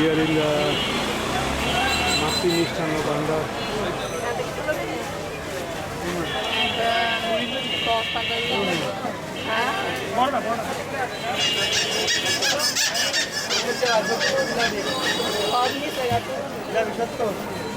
The মাতৃ মিষ্টান্ন ভান্ডার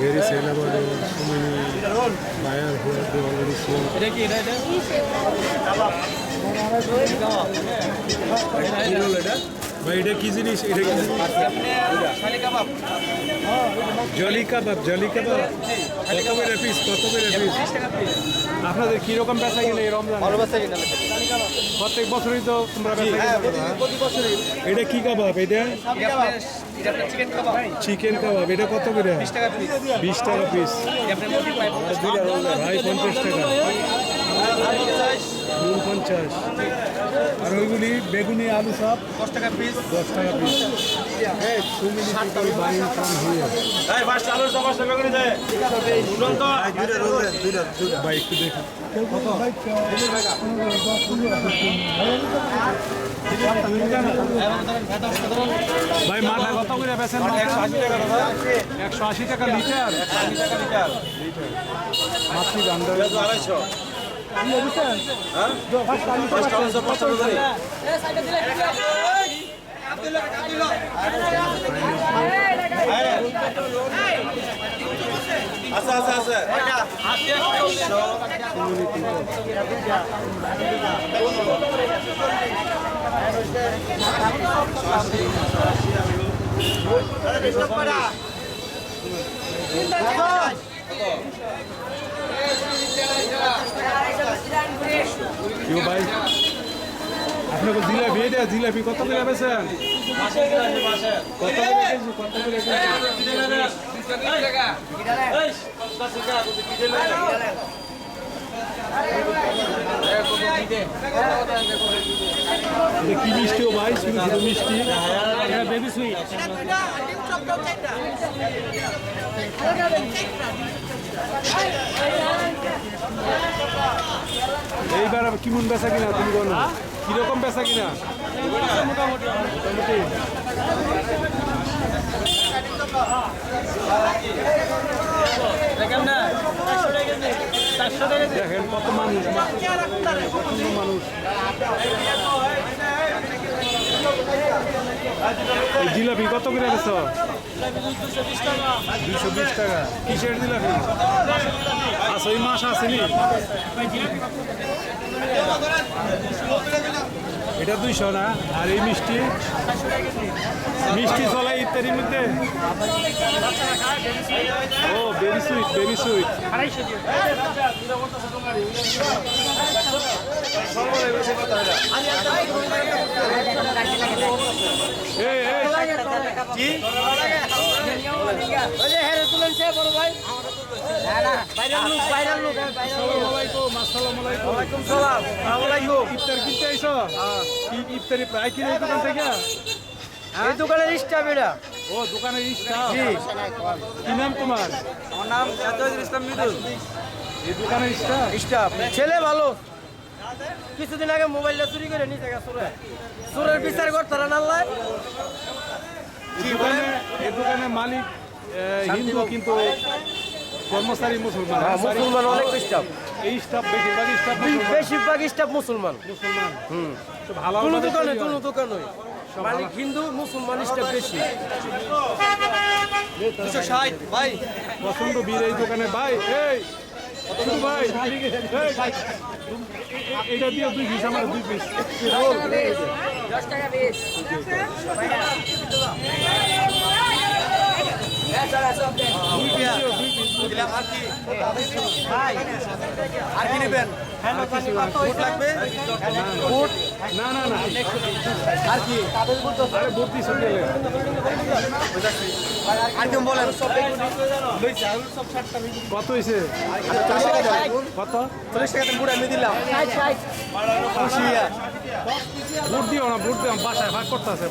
Very sale about uh, so many buyer who have they already sold. ভাই এটা কি জিনিস? এটা কি জলি কাবাব জলি কাবাব। কত করে পিস কত করে পিস আপনাদের কীরকম বেচা গেলে এরকম রমজান? প্রত্যেক বছরই তো তোমরা করো, হ্যাঁ? এটা কি কাবাব? এটা? চিকেন কাবাব এটা কত করে? বিশ টাকা পিস ভাই পঞ্চাশ টাকা। নুন পঞ্চাশ। আর ওইগুলি বেগুনি আলু সব? দশ টাকা পিস দশ টাকা পিস ভাই একটু দেখুন। ভাই মাথা কত করে বেছেন একশো আশি টাকা লিটার। মাতৃ পেঁয়াজ আড়াইশো আলু সব পাঁচ ভাই আপনাকে জিলাপি এটা জিলাপি কত করে বেছেন কত কত করে কি মিষ্টি ও ভাই? শুধু শুধু মিষ্টি। বেবি সুইট এইবার কেমন বেচা কিনা তুমি বলো? কীরকম বেচা কিনা? মোটামুটি। দেখেন কত মানুষ কত মানুষ জিলাপি কত করে বেছ দুশো বিশ টাকা। কিসের জিলাপি? আচ্ছা ওই মাস আসেনি এটা দুইশো না, আর এই মিষ্টি? মিষ্টি চলে ইত্যাদির মধ্যে? ও ভেরি সুইট ভেরি সুইট। আসসালামাইকুম ইফতার কিনতে আইসো ইফতারি প্রায় কিনে এই দোকান থেকে এই দোকানের স্টাফ এটা ও দোকানের স্টাফ কি নাম তোমার আমার নাম ইসলাম মৃদুল এই দোকানের স্টাফ স্টাফ ছেলে ভালো। কিছুদিন আগে মোবাইলটা চুরি করে নিতে গেছে চোরে চোরের বিচার করতারা নাল্লায় এই দোকানে মালিক হিন্দু কিন্তু কর্মচারী মুসলমান। হ্যাঁ, মুসলমান অনেক স্টাফ এই স্টাফ বেশিরভাগ স্টাফ বেশিরভাগ স্টাফ মুসলমান। মুসলমান। তো ভালো কোনো দোকানে। কোনো দোকানে মালিক হিন্দু মুসলমান স্টাফ বেশি। দুশো ষাট ভাই। প্রচণ্ড ভিড় এই দোকানে ভাই এই। ভাই এটা দিয়ে দুই পিস। আমার দুই পিস। দশ টাকা পিস আর কি নেবেন? লাগবে? ফুট না না না। আর কি? আরে ভর্তি সব গেলে আর কি বলেন। কত হয়েছে কত? চল্লিশ টাকা বুড়া আমি দিলাম। খুশি ভোট দিও না ভোট দিও বাসায় ভাগ করতে আছে।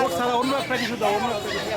ভোট ছাড়া অন্য একটা কিছু দাও অন্য একটা কিছু।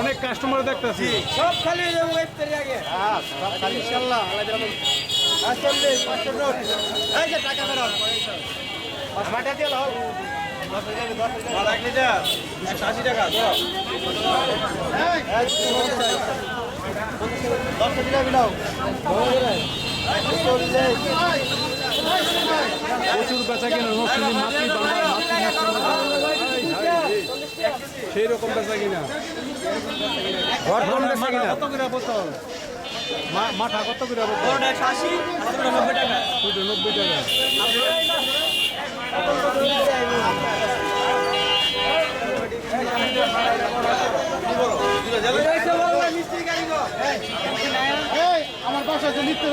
অনেক কাস্টমার দেখতেছি। সব খালি হয়ে যাব ইফতারি আগে। ইনশাল্লাহ আল্লাহ দিলাম চল্লিশ পাঁচশো নোট এই যে টাকা বেরো মাটা দিয়ে বিলাও প্রচুর বেচা কিনা মাতৃ বাংলা সেই রকম বেচা কিনা কত করে বোতল? মা- মাঠা কত করে বোতল? নব্বই টাকা? নব্বই টাকা। আমার বাসা আছে নিত্য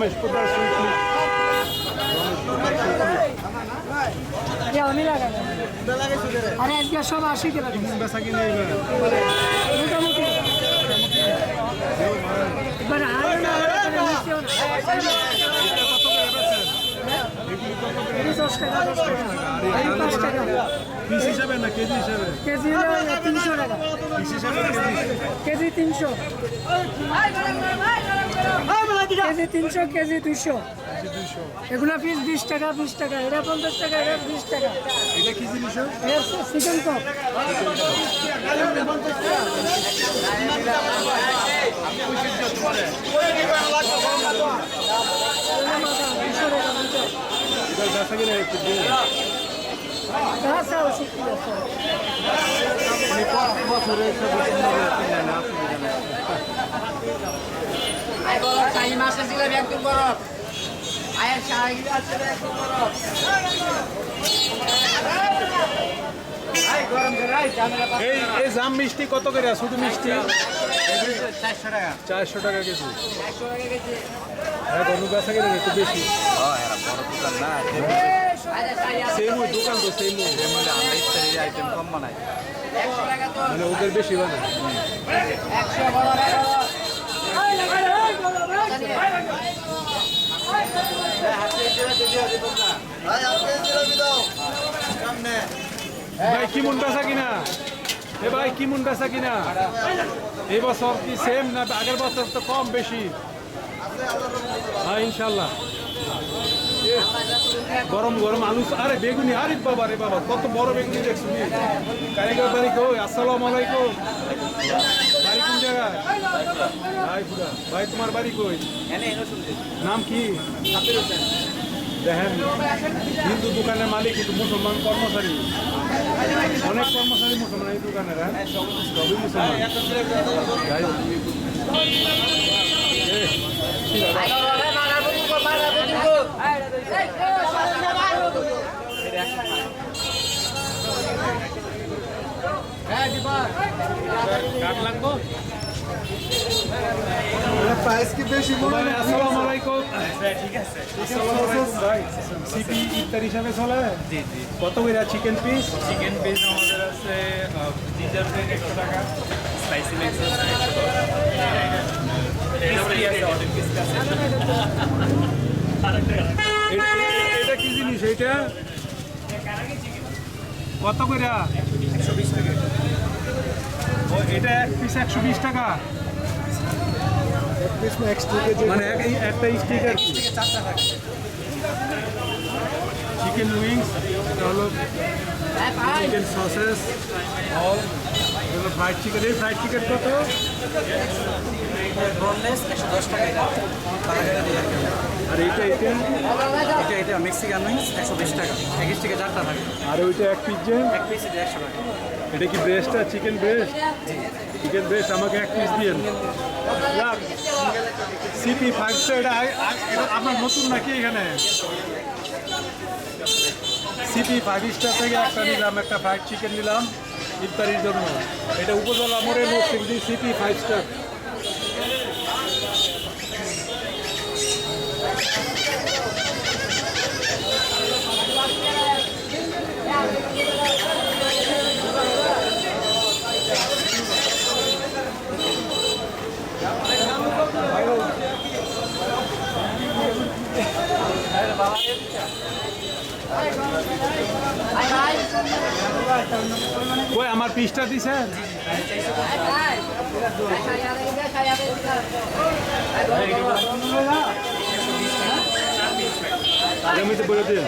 রমেশ কোথায়। আরে আজকে সব এবার মোটামুটি এবার না এই দশ টাকা দশ টাকা পাঁচ টাকা পিস হিসাবে না কেজি হিসাবে কেজি তিনশো টাকা পিস হিসাবে কেজি কেজি তিনশো কেজি তিনশো কেজি দুশো এগুলো পিস বিশ টাকা বিশ টাকা এটা পঞ্চাশ টাকা এটা বিশ টাকা। এটা কি জিনিস চিকেন কপ বছরে চাই জাম মিষ্টি কত করে? শুধু মিষ্টি? চারশো টাকা চারশো টাকা কেজি হ্যাঁ দোকান তো সেম মানে ওদের বেশি বানায় একশো বরফ একশো ভাই কি মন বেচা কিনা? এ ভাই কি মন বেচা কিনা? এই বছর কি সেম না আগের বছর তো কম বেশি? হ্যাঁ ইনশাল্লাহ। গরম গরম আলু আরে বেগুনি আরে বাবা রে বাবা কত বড় বেগুনি দেখছ? কারিগর বাড়ি কই? আসসালামু আলাইকুম। বাড়ি কোন জায়গায়? ভাই তোমার বাড়ি কই? নাম কি? দেখেন হিন্দু দোকানের মালিক কিন্তু মুসলমান কর্মচারী অনেক কর্মচারী মুসলমান এই দোকানের হ্যাঁ সবই মুসলমান যাই হোক। এ, কি দাদা? কাঠ লাগবো প্রাইস কি বেশি ভাই, আসসালামু আলাইকুম আসসালামু আলাইকুম। ভাই সিপি ইফতার হিসাবে চলে? জি জি। কত করে চিকেন পিস চিকেন পিস আমাদের আছে জিঞ্জার টাকা স্পাইসি আছে এটা কি জিনিস এটা কত করে? একশো বিশ টাকা। ও এটা এক পিস একশো বিশ টাকা। মানে একটা স্টিক আর চিকেন উইংস এটা হলো চিকেন সসেস হলো ফ্রাইড চিকেন এই ফ্রাইড চিকেন কত? ব্রনলেস একশো দশ টাকা আর এইটা এটা? এটা এটা মেক্সিকান উইংস একশো বিশ টাকা। এক থেকে চারটা থাকে। আর ওইটা এক পিস এক পিস একশো টাকা। এটা কি ব্রেস্ট আর চিকেন ব্রেস্ট চিকেন ব্রেস্ট আমাকে এক পিস দিয়েন। সিপি ফাইভ স্টার এটা আপনার নতুন নাকি এখানে? সিটি ফাইভ স্টার থেকে একটা নিলাম, একটা ফ্রাইড চিকেন নিলাম, ইফতারির জন্য। এটা উপজেলা মোড়ে নরসিংদী সিটি ফাইভ স্টার ওই আমার পিসটা দিছেন? জমিতে বলে দিন।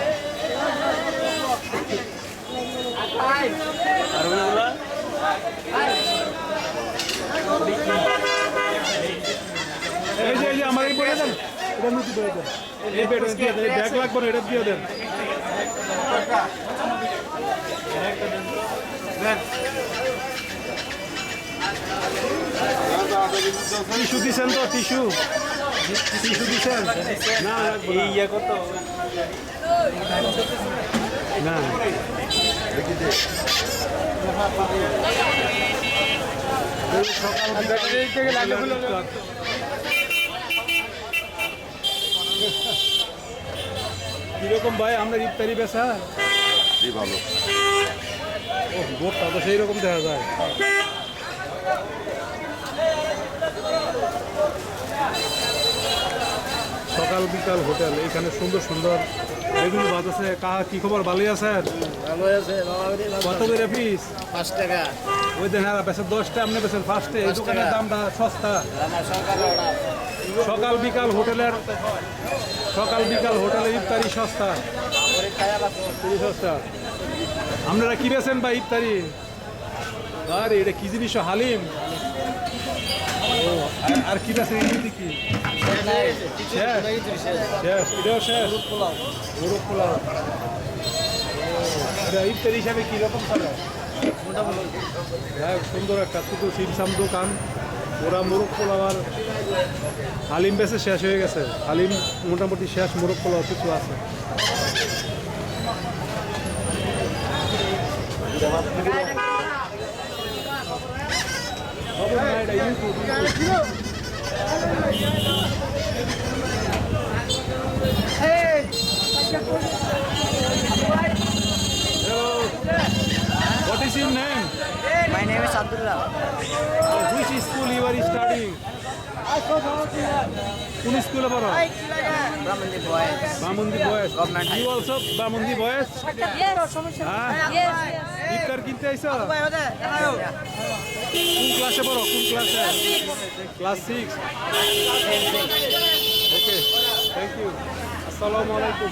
এই যে এই যে আমার এই বলে দেন। এটা নিতে বলে দেন। এই বেড দিয়ে দেন। ব্যাগ লাগবে না এটা দিয়ে দেন। টিস্যু দিছেন তো টিস্যু টিস্যু দিছেন না না। ইয়ে কত না কীরকম ভাই আমরা ইফতারি বেচা ভালো গোটটা তো সেই রকম দেখা যায়। সকাল বিকাল হোটেল এখানে সুন্দর সুন্দর বেগুন ভাত আছে। কাহা কি খবর? ভালোই আছেন? ভালো আছে কত করে পিস পাঁচ টাকা। ওই দেন হ্যাঁ বেছেন দশটা আপনি বেছেন ফার্স্টে এই দোকানের দামটা সস্তা। সকাল বিকাল হোটেলের সকাল বিকাল হোটেলে ইফতারি সস্তা। সস্তা। আপনারা কি বেছেন বা ইফতারি? আরে, এটা কি জিনিস, হালিম? আর- কি বেছেন কি? এটাও শেষ। হ্যাঁ সুন্দর একটা ছোটো সিমসাম দোকান। ওরা মোরগ পোলাও আর হালিম বেচে শেষ হয়ে গেছে। হালিম মোটামুটি শেষ, মোরগ পোলাও কিছু আছে। What is your name? My name is Abdullah. Uh, which school you are studying? কোন স্কুলে পড়ো. বামুন্দি বয়েস ইউ অলসো বামুন্দি বয়েস হ্যাঁ? ইফতার কিনতে আইছো? কোন ক্লাসে পড়ো? কোন ক্লাসে class six okay thank you আসসালামু আলাইকুম